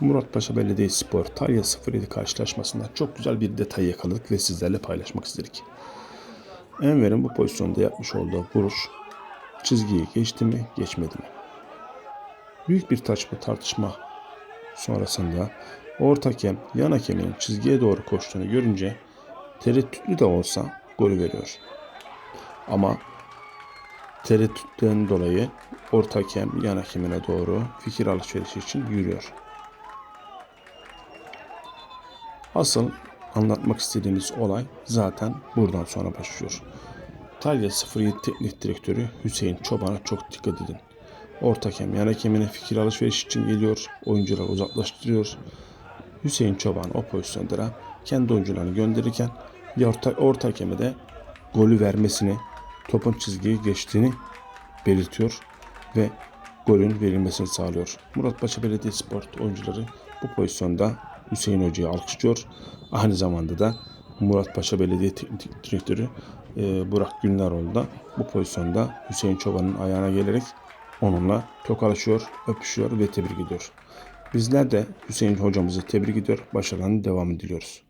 Muratpaşa Belediyespor Talya 07 karşılaşmasında çok güzel bir detay yakaladık ve sizlerle paylaşmak istedik. Enver'in bu pozisyonda yapmış olduğu vuruş çizgiyi geçti mi geçmedi mi? Büyük bir taçma tartışma sonrasında orta hakem yan hakemin çizgiye doğru koştuğunu görünce tereddütlü de olsa golü veriyor. Ama tereddütten dolayı orta hakem yan hakemine doğru fikir alışverişi için yürüyor. Asıl anlatmak istediğimiz olay zaten buradan sonra başlıyor. Talya 07 Teknik Direktörü Hüseyin Çoban'a çok dikkat edin. Orta hakem yan hakemine fikir alışveriş için geliyor. Oyuncuları uzaklaştırıyor. Hüseyin Çoban o pozisyonda da kendi oyuncularını gönderirken orta, orta hakeme de golü vermesini, topun çizgiyi geçtiğini belirtiyor ve golün verilmesini sağlıyor. Muratpaşa Belediyespor oyuncuları bu pozisyonda Hüseyin Hoca'yı alkışlıyor. Aynı zamanda da Muratpaşa Belediye Teknik Direktörü e, Burak Günleroğlu da bu pozisyonda Hüseyin Çoban'ın ayağına gelerek onunla tokalaşıyor, öpüşüyor ve tebrik ediyor. Bizler de Hüseyin hocamızı tebrik ediyor, başarılarının devamını diliyoruz.